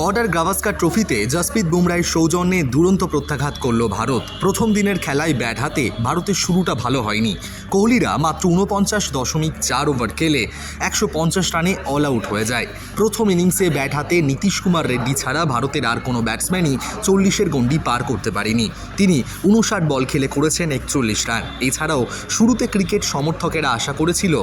Border Gavaskar ট্রফিতে জসপ্রীত বুমরাহের সৌজন্যে দুরন্ত প্রত্যাঘাত করল ভারত। প্রথম দিনের খেলায় ব্যাট হাতে ভারতের শুরুটা ভালো হয়নি। কোহলিরা মাত্র ঊনপঞ্চাশ দশমিক চার ওভার খেলে একশো পঞ্চাশ রানে অল আউট হয়ে যায়। প্রথম ইনিংসে ব্যাট হাতে নীতিশ কুমার রেড্ডি ছাড়া ভারতের আর কোনো ব্যাটসম্যানই চল্লিশের গণ্ডি পার করতে পারেনি। তিনি উনষাট বল খেলে করেছেন একচল্লিশ রান। এছাড়াও শুরুতে ক্রিকেট সমর্থকেরা আশা করেছিল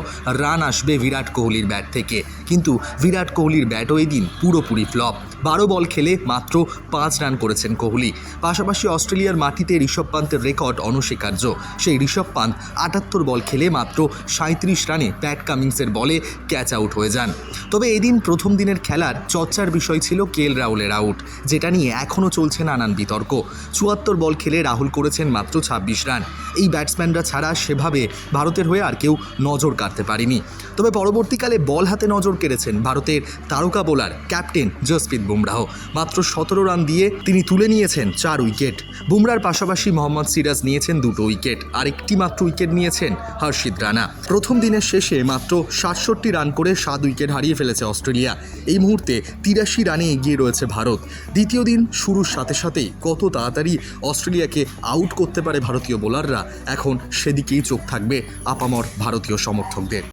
রান আসবে বিরাট কোহলির ব্যাট থেকে। কিন্তু বিরাট কোহলির ব্যাটও এদিন পুরোপুরি ফ্লপ বারো বল খেলে মাত্র পাঁচ রান করেছেন কোহলি। পাশাপাশি অস্ট্রেলিয়ার মাটিতে ঋষভ পান্তের রেকর্ড অনস্বীকার্য। সেই ঋষভ পান্ত আটাত্তর বল খেলে মাত্র সাঁত্রিশ রানে প্যাট কামিংসের বলে ক্যাচ আউট হয়ে যান। তবে এদিন প্রথম দিনের খেলার চর্চার বিষয় ছিল কেএল রাহুলের আউট, যেটা নিয়ে এখনও চলছে নানান বিতর্ক। চুয়াত্তর বল খেলে রাহুল করেছেন মাত্র ছাব্বিশ রান। এই ব্যাটসম্যানরা ছাড়া সেভাবে ভারতের হয়ে আর কেউ নজর কাটতে পারেনি। তবে পরবর্তীকালে বল হাতে নজর কেড়েছেন ভারতের তারকা বোলার ক্যাপ্টেন জসপ্রীত বুমরাহ মাত্র সতেরো রান দিয়ে তিনি তুলে নিয়েছেন চার উইকেট। বুমরার পাশাপাশি মোহাম্মদ সিরাজ নিয়েছেন দুটো উইকেট। আর একটি মাত্র উইকেট নিয়েছেন হর্ষিত রানা। প্রথম দিনের শেষে মাত্র সাতষট্টি রান করে সাত উইকেট হারিয়ে ফেলেছে অস্ট্রেলিয়া। এই মুহূর্তে তিরাশি রানে এগিয়ে রয়েছে ভারত। দ্বিতীয় দিন শুরুর সাথে সাথেই কত তাড়াতাড়ি অস্ট্রেলিয়াকে আউট করতে পারে ভারতীয় বোলাররা। এখন সেদিকেই চোখ থাকবে আপামর ভারতীয় সমর্থকদের।